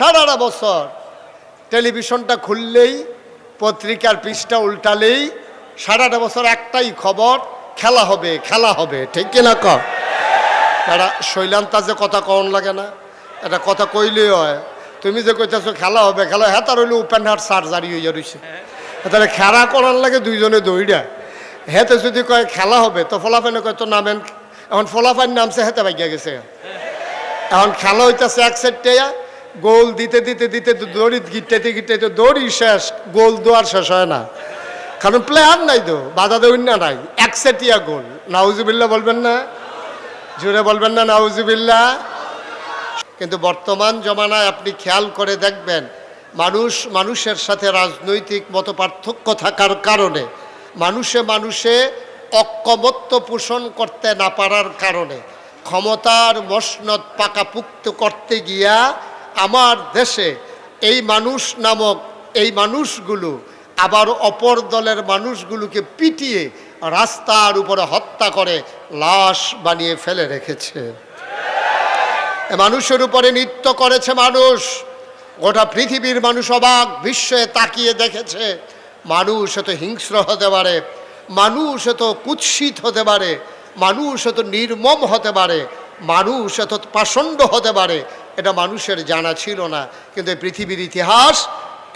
সারাটা বছর টেলিভিশনটা খুললেই পত্রিকার পৃষ্ঠা উল্টালেই সারাটা বছর একটাই খবর খেলা হবে খেলা হবে ঠিক কিনা ক? তারা শৈলান্তা যে কথা কন লাগে না এটা কথা কইলেই হয়। তুমি যে কইতেছো খেলা হবে খেলা হ্যাঁ তার হইলে ওপেন হার্ট সার্জারি হইয়া রইছে। তাহলে খেলা করার লাগে দুইজনে দৌড়া হেতে যদি কয় খেলা হবে তো ফলাফানে কয় তো নামেন এখন ফলাফান নামছে হেতে ভাগ্যা গেছে। এখন খেলা হইতেছে এক সেটে গোল দিতে দিতে দিতে তো দড়ি গিটাইতে গিটাইতে দড়ি শেষ, গোল দোয়ার শেষ হয় না। কারণ প্লেয়ার নাই তো, বাধা দেউন না নাই একসেটিয়া গোল। নাউজুবিল্লা বলবেন না? জুড়ে বলবেন না নাউজুবিল্লা কিন্তু বর্তমান জমানায় আপনি খেয়াল করে দেখবেন, মানুষ, মানুষের সাথে রাজনৈতিক মত পার্থক্য থাকার কারণে, মানুষে মানুষে অক্ষমত্ব পোষণ করতে না পারার কারণে, ক্ষমতার মসনদ পাকাপুক্ত করতে গিয়া আমার দেশে এই মানুষ নামক এই মানুষগুলো, আবার অপর দলের মানুষগুলোকে পিটিয়ে রাস্তার উপরে হত্যা করে লাশ বানিয়ে ফেলে রেখেছে। মানুষের উপরে নৃত্য করেছে মানুষ। গোটা পৃথিবীর মানুষ অবাক, বিশ্বে তাকিয়ে দেখেছে। মানুষ এত হিংস্র হতে পারে, মানুষ এত কুৎসিত হতে পারে, মানুষ এত নির্মম হতে পারে, মানুষ এত পাষণ্ড হতে পারে এটা মানুষের জানা ছিল না, কিন্তু এই পৃথিবীর ইতিহাস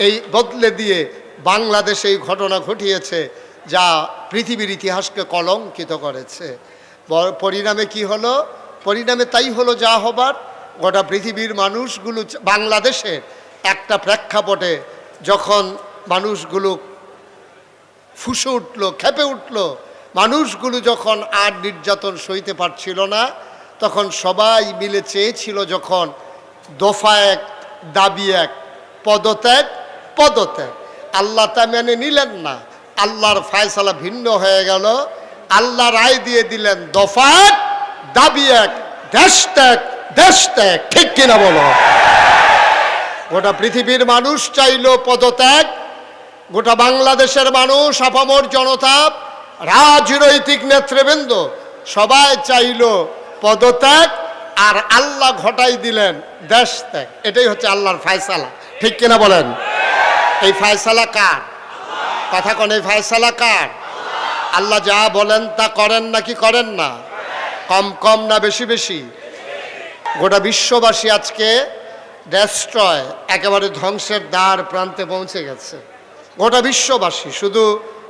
এই বদলে দিয়ে বাংলাদেশে এই ঘটনা ঘটিয়েছে, যা পৃথিবীর ইতিহাসকে কলঙ্কিত করেছে। পরিণামে কি হলো? পরিণামে তাই হলো যা হবার, গোটা পৃথিবীর মানুষগুলো বাংলাদেশের একটা প্রেক্ষাপটে যখন মানুষগুলো ফুসে উঠল, খেপে উঠল, মানুষগুলো যখন আর নির্যাতন সইতে পারছিল না তখন সবাই মিলে চেয়েছিল যখন দফা এক, দাবি এক, পদত্যাগ পদত্যাগ। আল্লাহ তা মেনে নিলেন না। আল্লাহর ফায়সালা ভিন্ন হয়ে গেল। আল্লাহ রায় দিয়ে দিলেন দফা এক, দাবি এক, দেশ ত্যাগ দেশ ত্যাগ। ঠিক কিনা বলো? গোটা পৃথিবীর মানুষ চাইল পদত্যাগ। গোটা বাংলাদেশের মানুষ, আপামর জনতা, রাজনৈতিক নেতৃবৃন্দ সবাই চাইল পদত্যাগ আর আল্লাহ ঘটাই দিলেন দেশ ত্যাগ। এটাই হচ্ছে আল্লাহর ফায়সালা। ঠিক কিনা বলেন? এই ফায়সালা কার? কথা কোন, এই ফায়সালা কার? আল্লাহ যা বলেন তা করেন নাকি করেন না? কম কম না বেশি বেশি? গোটা বিশ্ববাসী আজকে ডেস্ট্রয় একেবারে ধ্বংসের দ্বার প্রান্তে পৌঁছে গেছে। গোটা বিশ্ববাসী, শুধু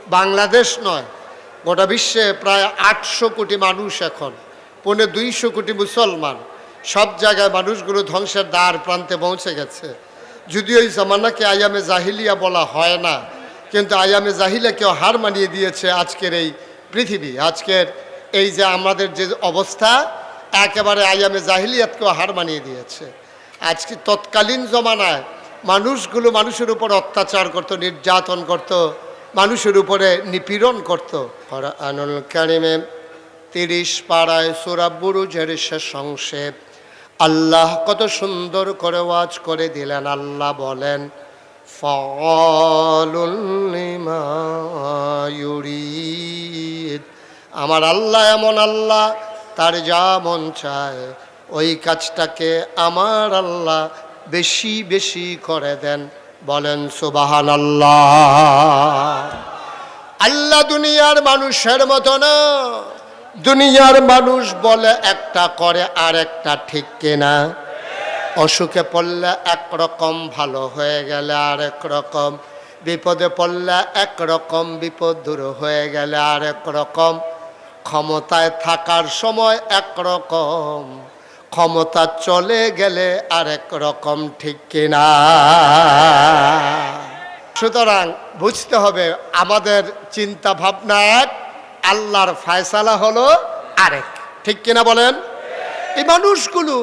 বাংলাদেশ নয়, গোটা বিশ্বে প্রায় আটশো কোটি মানুষ এখন পৌনে দুইশো কোটি মুসলমান। সব জায়গায় মানুষগুলো ধ্বংসের দ্বার প্রান্তে পৌঁছে গেছে। যদিও এই জামানাকে আয়ামে জাহিলিয়া বলা হয় না, কিন্তু আয়ামে জাহিলিয়াকেও হার মানিয়ে দিয়েছে আজকের এই পৃথিবী। আজকের এই যে আমাদের যে অবস্থা, একেবারে আয়ামে জাহিলিয়াতকেও হার মানিয়ে দিয়েছে। আজকে তৎকালীন জমানায় মানুষগুলো মানুষের উপর অত্যাচার করত, নির্যাতন করত, মানুষের উপরে নিপীড়ন করত। আনুল তিরিশ পাড়ায় সুরাবুরু শেষ সংক্ষেপ আল্লাহ কত সুন্দর করে ওয়াজ করে দিলেন। আল্লাহ বলেন আমার আল্লাহ এমন আল্লাহ, তার যা মন চায়, ওই কাজটাকে আমার আল্লাহ বেশি বেশি করে দেন। বলেন সুবাহান আল্লাহ আল্লাহ দুনিয়ার মানুষের মতো না। দুনিয়ার মানুষ বলে একটা করে, আর একটা ঠিক কেনা। অসুখে পড়লে একরকম, ভালো হয়ে গেলে আর রকম বিপদে পড়লে একরকম, বিপদ দূর হয়ে গেলে আর রকম ক্ষমতায় থাকার সময় একরকম। ক্ষমতা চলে গেলে আরেক রকম ঠিক কিনা। সুতরাং বুঝতে হবে আমাদের চিন্তা ভাবনা এক আল্লাহর ফায়সালা হলো আরেক। ঠিক কিনা বলেন? এই মানুষগুলো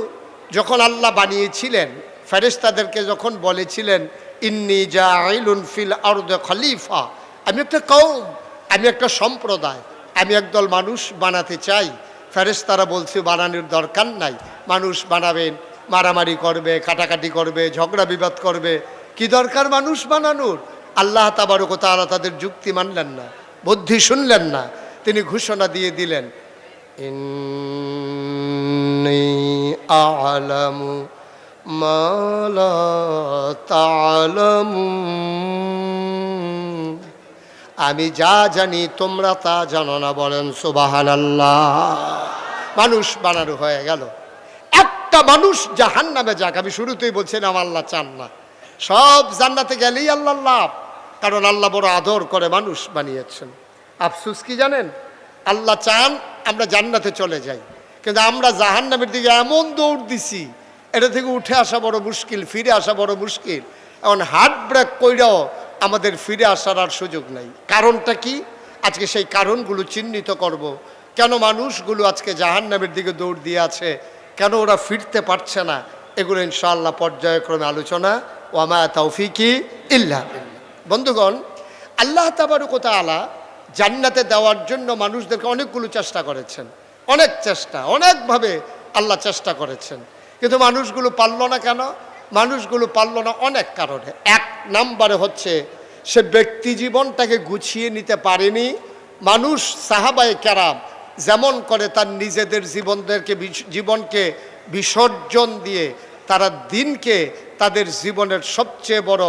যখন আল্লাহ বানিয়েছিলেন, ফেরেশতাদেরকে যখন বলেছিলেন, ইন্নি জাইলুন ফিল আরদে খলিফা আমি একটা কৌম আমি একটা সম্প্রদায়, আমি একদল মানুষ বানাতে চাই। ফেরেশতারা বলছে, বানানোর দরকার নাই। মানুষ বানাবেন, মারামারি করবে, কাটাকাটি করবে, ঝগড়া বিবাদ করবে। কি দরকার মানুষ বানানোর? আল্লাহ তাবারক তারা তাদের যুক্তি মানলেন না, বুদ্ধি শুনলেন না। তিনি ঘোষণা দিয়ে দিলেন আলামু মালা আমি যা জানি তোমরা তা জানো না বলেন সুবাহান আল্লাহ মানুষ বানানো হয়ে গেল। একটা মানুষ জাহান নামে যাক, আমি শুরুতেই বলছিলাম আল্লাহ চান না। সব জান্নাতে গেলেই আল্লাহ লাভ, কারণ আল্লাহ বড় আদর করে মানুষ বানিয়েছেন। আফসুস কি জানেন? আল্লাহ চান আমরা জান্নাতে চলে যাই। কিন্তু আমরা জাহান নামের দিকে এমন দৌড় দিছি, এটা থেকে উঠে আসা বড় মুশকিল, ফিরে আসা বড় মুশকিল। এখন হার্ট ব্রেক কইরাও আমাদের ফিরে আসার আর সুযোগ নাই। কারণটা কি? আজকে সেই কারণগুলো চিহ্নিত করব। কেন মানুষগুলো আজকে জাহান নামের দিকে দৌড় দিয়ে আছে? কেন ওরা ফিরতে পারছে না? এগুলো ইনশাআল্লাহ পর্যায়ক্রমে আলোচনা। ওয়ামা তৌফিকি ইল্লা। বন্ধুগণ, আল্লাহ তাবারুকতা আলা জান্নাতে দেওয়ার জন্য মানুষদেরকে অনেকগুলো চেষ্টা করেছেন। অনেক চেষ্টা, অনেকভাবে আল্লাহ চেষ্টা করেছেন। কিন্তু মানুষগুলো পারল না কেন? মানুষগুলো পারল না অনেক কারণে। এক নাম্বারে হচ্ছে, সে ব্যক্তি জীবনটাকে গুছিয়ে নিতে পারেনি। মানুষ সাহাবায়ে কেরাম যেমন করে তার নিজেদের জীবনদেরকে জীবনকে বিসর্জন দিয়ে তারা দিনকে তাদের জীবনের সবচেয়ে বড়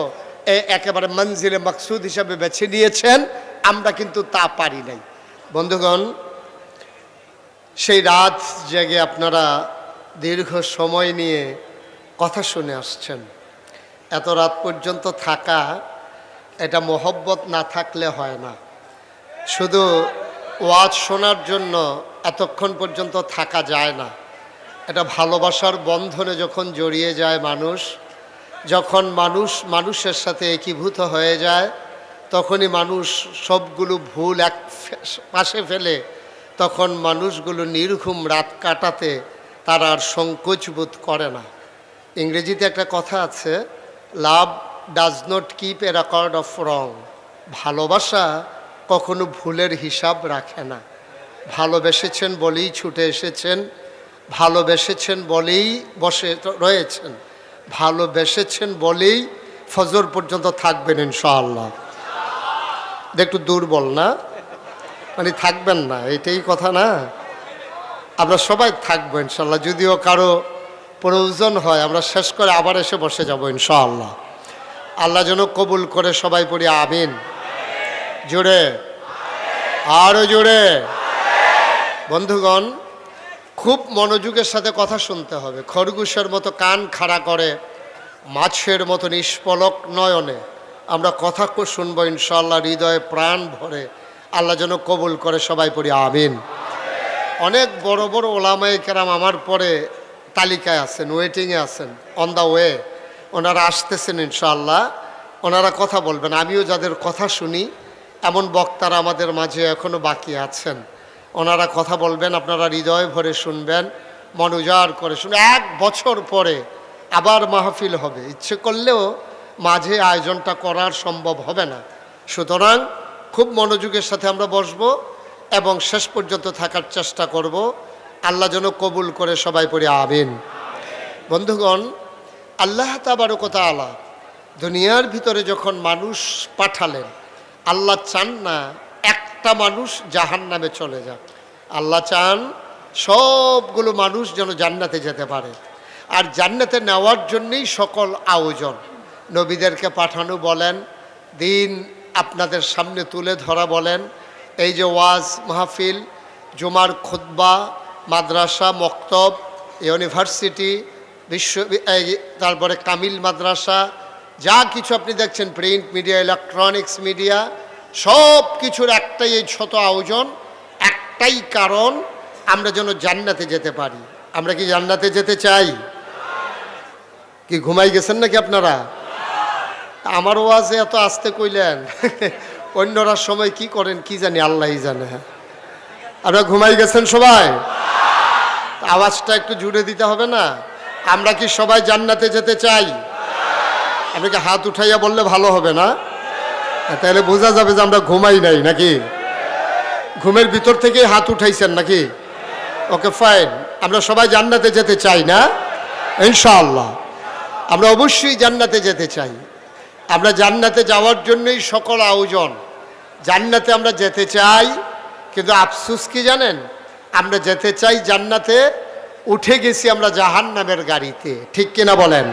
একেবারে মঞ্জিলে মাকসুদ হিসাবে বেছে নিয়েছেন। আমরা কিন্তু তা পারি নাই। বন্ধুগণ, সেই রাত জেগে আপনারা দীর্ঘ সময় নিয়ে কথা শুনে আসছেন। এত রাত পর্যন্ত থাকা, এটা মোহব্বত না থাকলে হয় না। শুধু ওয়াজ শোনার জন্য এতক্ষণ পর্যন্ত থাকা যায় না। এটা ভালোবাসার বন্ধনে যখন জড়িয়ে যায় মানুষ, যখন মানুষ মানুষের সাথে একীভূত হয়ে যায় তখনই মানুষ সবগুলো ভুল এক পাশে ফেলে, তখন মানুষগুলো নির্ঘুম রাত কাটাতে তারা আর সংকোচ বোধ করে না। ইংরেজিতে একটা কথা আছে, love does not keep a record of wrong. ভালোবাসা কখনো ভুলের হিসাব রাখে না। ভালোবেসেছেন বলেই ছুটে এসেছেন, ভালোবেসেছেন বলেই বসে রয়েছেন, ভালোবেসেছেন বলেই ফজর পর্যন্ত থাকবেন ইনশাআল্লাহ। একটু দুর্বল না মানে থাকবেন না, এটাই কথা না। আমরা সবাই থাকব ইনশাল্লাহ, যদিও কারও প্রয়োজন হয়, আমরা শেষ করে আবার এসে বসে যাব ইনশাআল্লাহ। আল্লাহ যেন কবুল করে সবাই পড়ি, আমিন। জোরে। আরও জোরে। বন্ধুগণ, খুব মনোযোগের সাথে কথা শুনতে হবে। খরগোশের মতো কান খাড়া করে, মাছের মতো নিষ্পলক নয়নে। আমরা কথা শুনব ইনশাল্লাহ হৃদয়ে প্রাণ ভরে। আল্লাহ যেন কবুল করে সবাই পড়ি, আমিন। অনেক বড় বড় ওলামাই কেরাম আমার পরে তালিকায় আছেন, ওয়েটিংয়ে আছেন অন দ্য ওয়ে ওনারা আসতেছেন, ইনশাআল্লাহ। ওনারা কথা বলবেন, আমিও যাদের কথা শুনি, এমন বক্তারা আমাদের মাঝে এখনও বাকি আছেন। ওনারা কথা বলবেন, আপনারা হৃদয় ভরে শুনবেন, মন উজাড় করে শুনে এক বছর পরে আবার মাহফিল হবে, ইচ্ছে করলেও মাঝে আয়োজনটা করার সম্ভব হবে না। সুতরাং খুব মনোযোগের সাথে আমরা বসবো এবং শেষ পর্যন্ত থাকার চেষ্টা করব। আল্লাহ যেন কবুল করে সবাই পড়ে আবেন বন্ধুগণ, আল্লাহ তাবারকতা আলা দুনিয়ার ভিতরে যখন মানুষ পাঠালেন, আল্লাহ চান না একটা মানুষ জাহান নামে চলে যাক। আল্লাহ চান সবগুলো মানুষ যেন জান্নাতে যেতে পারে। আর জান্নাতে নেওয়ার জন্যই সকল আয়োজন। নবীদেরকে পাঠানো বলেন, দিন আপনাদের সামনে তুলে ধরা বলেন। এই যে ওয়াজ মাহফিল, জুমার খুতবা, মাদ্রাসা, মক্তব, ইউনিভার্সিটি, বিশ্ব তারপরে কামিল মাদ্রাসা, যা কিছু আপনি দেখছেন, প্রিন্ট মিডিয়া, ইলেকট্রনিক্স মিডিয়া, সব কিছুর একটাই এই ছোট আয়োজন, একটাই কারণ, আমরা যেন জান্নাতে যেতে পারি। আমরা কি জান্নাতে যেতে চাই? কি ঘুমাই গেছেন নাকি আপনারা? আমার ওয়াজে এত আসতে কইলেন। অন্যরা সময় কি করেন কি জানি আল্লাহই জানে। আপনারা ঘুমাই গেছেন সবাই? আওয়াজটা একটু জুড়ে দিতে হবে না? আমরা কি সবাই জান্নাতে যেতে চাই? আপনাকে হাত উঠাইয়া বললে ভালো হবে না? হ্যাঁ, তাহলে বোঝা যাবে যে আমরা ঘুমাই নাই নাকি? ঘুমের ভিতর থেকেই হাত উঠাইছেন নাকি? Okay fine. আমরা সবাই জান্নাতে যেতে চাই না? ইনশাআল্লাহ। আমরা অবশ্যই জান্নাতে যেতে চাই। আমরা জান্নাতে যাওয়ার জন্যই সকল আয়োজন। জান্নাতে আমরা যেতে চাই, কিন্তু আফসুস কি জানেন? আমরা যেতে চাই জান্নাতে, উঠে গেছি আমরা জাহান নামের গাড়িতে। ঠিক কিনা বলেন?